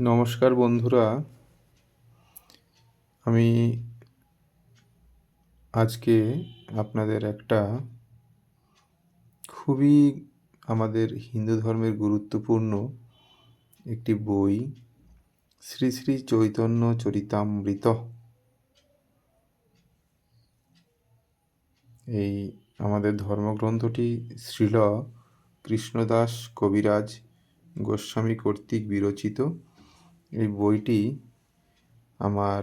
নমস্কার বন্ধুরা। আমি আজকে আপনাদের একটা খুবই আমাদের হিন্দু ধর্মের গুরুত্বপূর্ণ একটি বই, শ্রী শ্রী চৈতন্য চরিতামৃত। এই আমাদের ধর্মগ্রন্থটি শ্রীল কৃষ্ণদাস কবিরাজ গোস্বামী কর্তৃক বিরচিত। এই বইটি আমার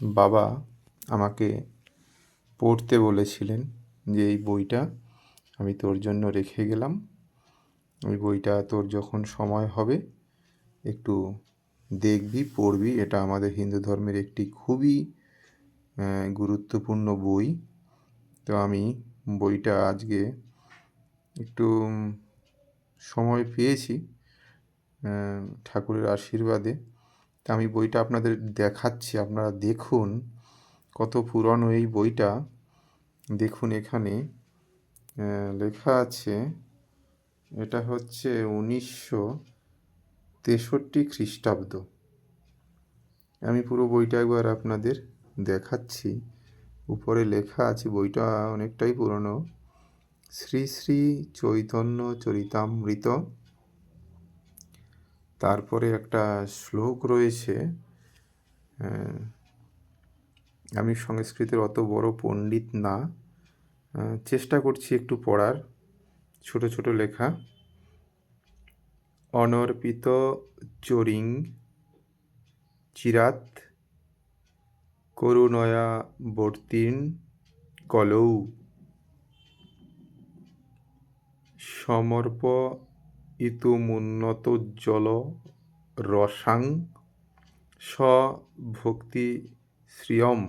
বাবা আমাকে পড়তে বলেছিলেন যে, এই বইটা আমি তোর জন্য রেখে গেলাম। ওই বইটা তোর যখন সময় হবে, একটু দেখবি, পড়বি। এটা আমাদের হিন্দু ধর্মের একটি খুবই গুরুত্বপূর্ণ বই। তো আমি বইটা আজকে একটু সময় পেয়েছি। ঠাকুরের আশীর্বাদে। তা আমি বইটা আপনাদের দেখাচ্ছি, আপনারা দেখুন কত পুরনো এই বইটা। দেখুন এখানে লেখা আছে, এটা হচ্ছে উনিশশো তেষট্টি খ্রিস্টাব্দ। আমি পুরো বইটা একবার আপনাদের দেখাচ্ছি। উপরে লেখা আছে, বইটা অনেকটাই পুরনো। শ্রী শ্রী চৈতন্য চরিতামৃত। তারপরে একটা শ্লোক রয়েছে আমি সংস্কৃতের অত বড় পণ্ডিত না চেষ্টা করছি একটু পড়ার, ছোট ছোট লেখা। অনর্পিত চরিং চিরাত করুণয়া বর্তীর্ণ কলৌ। সমর্প ইতুমুন্নতোজ্জ্বল রসাং স ভক্তি শ্রিয়ম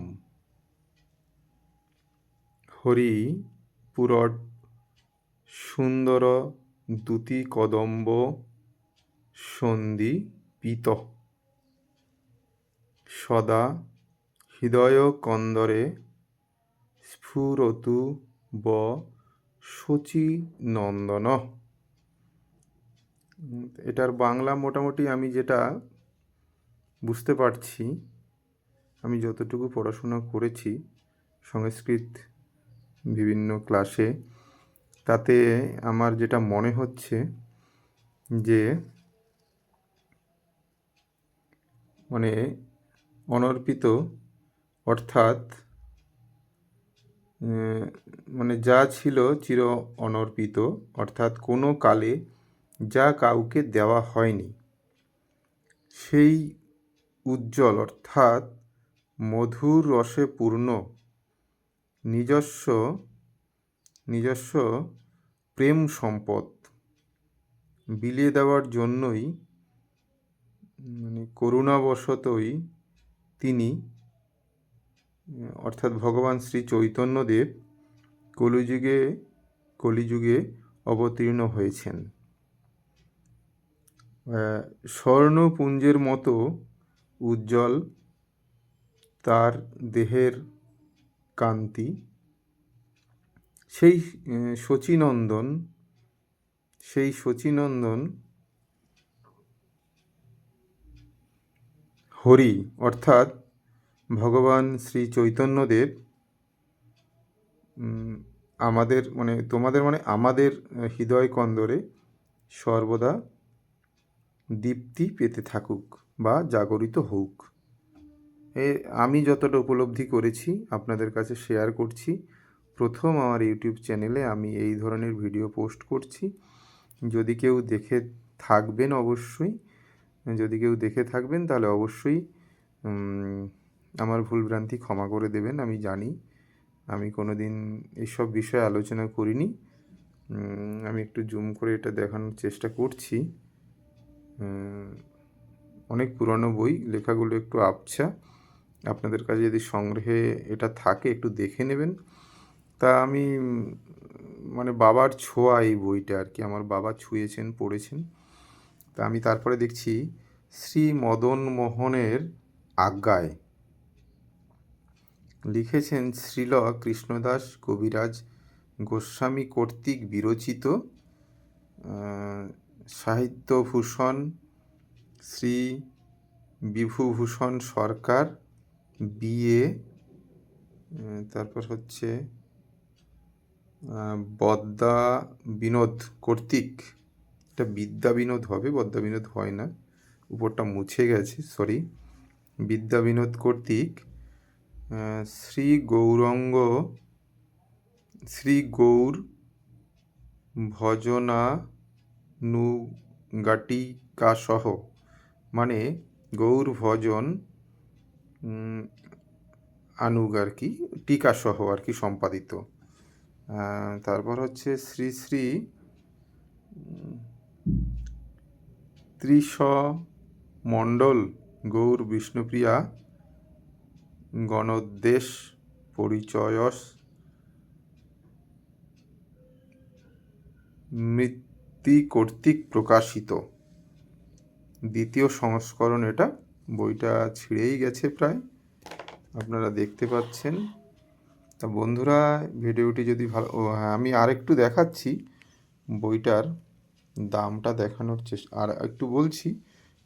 হরি পুরট সুন্দর দ্যুতি কদম্ব সন্ধি পিত। সদা হৃদয় কন্দরে স্ফুরতু ব শচী নন্দন এটার বাংলা মোটামুটি আমি যেটা বুঝতে পারছি, আমি যতটুকু পড়াশোনা করেছি সংস্কৃত বিভিন্ন ক্লাসে তাতে আমার যেটা মনে হচ্ছে যে মানে অনর্পিত অর্থাৎ মানে যা ছিল চির অনর্পিত, অর্থাৎ কোনো কালে যা কাউকে দেওয়া হয়নি। সেই উজ্জ্বল, অর্থাৎ মধুর রসে পূর্ণ, নিজস্ব নিজস্ব প্রেম সম্পদ বিলিয়ে দেওয়ার জন্যই মানে করুণাবশতই তিনি, অর্থাৎ ভগবান শ্রী চৈতন্যদেব কলিযুগে কলিযুগে অবতীর্ণ হয়েছেন। স্বর্ণপুঞ্জের মতো উজ্জ্বল তার দেহের কান্তি। সেই শচীনন্দন সেই শচীনন্দন হরি, অর্থাৎ ভগবান শ্রী চৈতন্যদেব আমাদের মানে তোমাদের মানে আমাদের হৃদয় কন্দরে সর্বদা দীপ্তি পেতে থাকুক বা জাগরিত হোক। এ, আমি যতটা উপলব্ধি করেছি, আপনাদের কাছে শেয়ার করছি। প্রথম আমার ইউটিউব চ্যানেলে আমি এই ধরনের ভিডিও পোস্ট করছি। যদি কেউ দেখে থাকবেন অবশ্যই, যদি কেউ দেখে থাকবেন তাহলে অবশ্যই আমার ভুলভ্রান্তি ক্ষমা করে দেবেন, আমি জানি। আমি কোনো দিন এইসব বিষয়ে আলোচনা করিনি। আমি একটু জুম করে এটা দেখানোর চেষ্টা করছি। অনেক পুরনো বই, লেখাগুলো একটু আবছা আপনাদের কাছে যদি সংগ্রহে এটা থাকে, একটু দেখে নেবেন। তা আমি মানে বাবার ছোঁয়া এই বইটা আর কি, আমার বাবা ছুঁয়েছেন, পড়েছেন। তা আমি তারপরে দেখছি, শ্রী মদন মোহনের আজ্ঞায় লিখেছেন শ্রীল কৃষ্ণদাস কবিরাজ গোস্বামী কর্তৃক বিরচিত সাহিত্যভূষণ শ্রী বিভূভূষণ সরকার, বিএ তারপর হচ্ছে বদ্দা বিনোদ কর্তৃক, এটা বিদ্যা বিনোদ হবে, বদ্দা বিনোদ হয় না, উপরটা মুছে গেছে সরি বিদ্যা বিনোদ কর্তৃক শ্রী গৌরঙ্গ, শ্রী গৌর ভজনানুগাটিকাসহ মানে গৌর ভজন আনুগ আর কি টিকাসহ আর কি সম্পাদিত তারপর হচ্ছে শ্রী শ্রী ত্রিশ মণ্ডল গৌর বিষ্ণুপ্রিয়া, গণোদ্দেশ, পরিচয়স মৃত্যু কর্তৃক প্রকাশিত। দ্বিতীয় সংস্করণ এটা। বইটা ছিঁড়েই গেছে প্রায়। আপনারা দেখতে পাচ্ছেন। তা বন্ধুরা, ভিডিওটি যদি ভালো হ্যাঁ আমি আরেকটু দেখাচ্ছি বইটার দামটা দেখানোর চেষ্টা, আর একটু বলছি,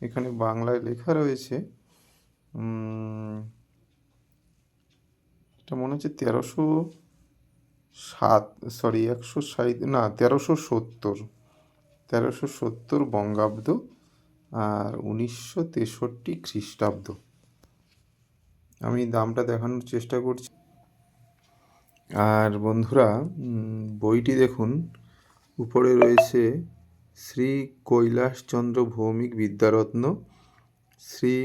এখানে বাংলায় লেখা রয়েছে এটা মনে হচ্ছে তেরোশো সাত সরি একশো ষাট, না, তেরোশো সত্তর। তেরোশো সত্তর বঙ্গাব্দ আর উনিশশো তেষট্টি খ্রিস্টাব্দ। আমি দামটা দেখানোর চেষ্টা করছি। আর বন্ধুরা বইটি দেখুন। উপরে রয়েছে শ্রী কৈলাসচন্দ্র ভৌমিক বিদ্যারত্ন, শ্রী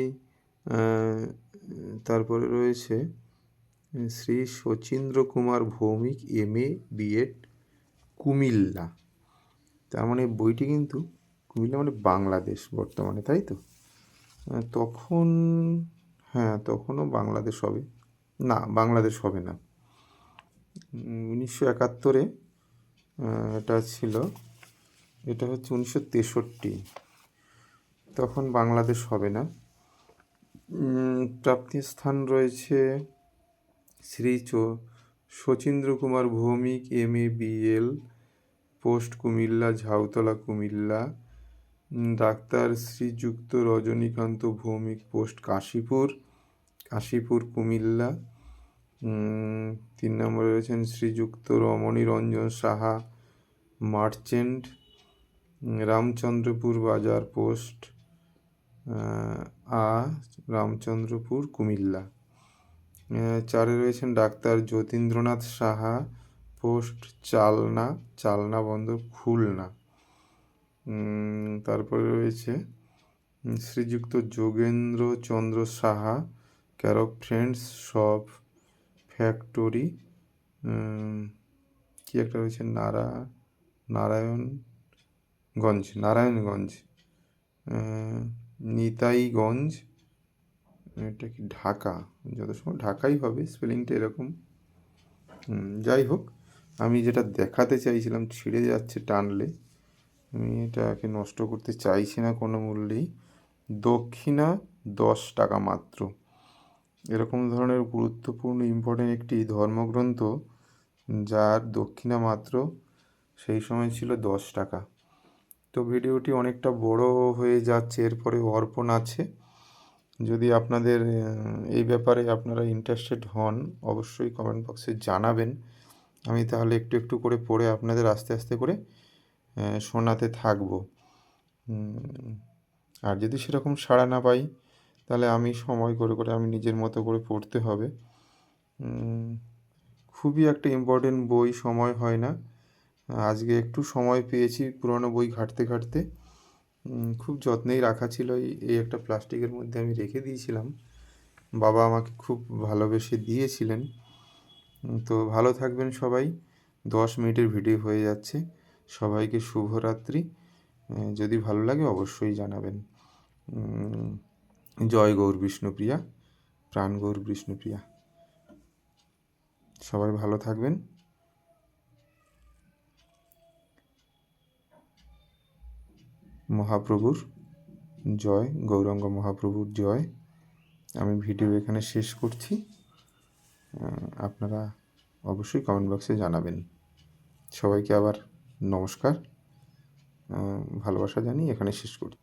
তারপরে রয়েছে Shri Sachindra Kumar Bhowmik M A B Ed Comilla. তার মানে বইটি কিন্তু কুমিল্লা মানে বাংলাদেশ বর্তমানে তাই তো? তখন হ্যাঁ তখনও বাংলাদেশ হবে। না বাংলাদেশ হবে না। উনিশশো একাত্তরে এটা ছিল এটা হচ্ছে উনিশশো তেষট্টি। তখন বাংলাদেশ হবে না। উম, প্রাপ্তির স্থান রয়েছে শ্রী চো- Sachindra Kumar Bhowmik M A B L post Comilla, Jhautala Comilla doctor Srijukta Rajanikanta Bhowmik post Kashipur Kashipur Comilla তিন নম্বরে রয়েছেন শ্রীযুক্ত রমণী রঞ্জন সাহা, মার্চেন্ট রামচন্দ্রপুর বাজার পোস্ট আ, রামচন্দ্রপুর কুমিল্লা। চারে রয়েছেন ডাক্তার যতীন্দ্রনাথ সাহা পোস্ট চালনা চালনা বন্দর খুলনা তারপরে রয়েছে শ্রীযুক্ত যোগেন্দ্র চন্দ্র সাহা, ক্যারক ফ্রেন্ডস শপ, ফ্যাক্টরি কি একটা রয়েছে, নারা, নারায়ণগঞ্জ নারায়ণগঞ্জ নিতাইগঞ্জ, এটা কি ঢাকা? যত সময় ঢাকাই হবে, স্পেলিংটা এরকম। যাই হোক আমি যেটা দেখাতে চাইছিলাম, ছিঁড়ে যাচ্ছে টানলে, আমি এটাকে নষ্ট করতে চাইছি না কোনো মূল্যেই। দক্ষিণা দশ টাকা মাত্র। এরকম ধরনের গুরুত্বপূর্ণ ইম্পর্টেন্ট একটি ধর্মগ্রন্থ, যার দক্ষিণা মাত্র সেই সময় ছিল দশ টাকা। তো ভিডিওটি অনেকটা বড় হয়ে যাচ্ছে, এরপরে অর্পণ আছে। যদি আপনাদের এই ব্যাপারে আপনারা ইন্টারেস্টেড হন, অবশ্যই কমেন্ট বক্সে জানাবেন। আমি তাহলে একটু একটু করে পড়ে আপনাদের আস্তে আস্তে করে শোনাতে থাকব। আর যদি সেরকম সাড়া না পাই, তাহলে আমি সময় করে করে আমি নিজের মতো করে পড়তে হবে। খুবই একটা ইম্পর্টেন্ট বই, সময় হয় না। আজকে একটু সময় পেয়েছি পুরনো বই ঘাঁটতে ঘাঁটতে। খুব যত্নেই রাখা ছিল এই একটা প্লাস্টিকের মধ্যে আমি রেখে দিয়েছিলাম। বাবা আমাকে খুব ভালোবেসে দিয়েছিলেন। তো ভালো থাকবেন সবাই। দশ মিনিটের ভিডিও হয়ে যাচ্ছে। সবাইকে শুভরাত্রি। যদি ভালো লাগে অবশ্যই জানাবেন। জয় গৌর বিষ্ণুপ্রিয়া প্রাণ গৌর বিষ্ণুপ্রিয়া সবাই ভালো থাকবেন। মহাপ্রভুর জয়, গৌরাঙ্গ মহাপ্রভুর জয়। আমি ভিডিও এখানে শেষ করছি। আপনারা অবশ্যই কমেন্ট বক্সে জানাবেন। সবাইকে আবার নমস্কার। ভালোবাসা জানি এখানে শেষ করছি।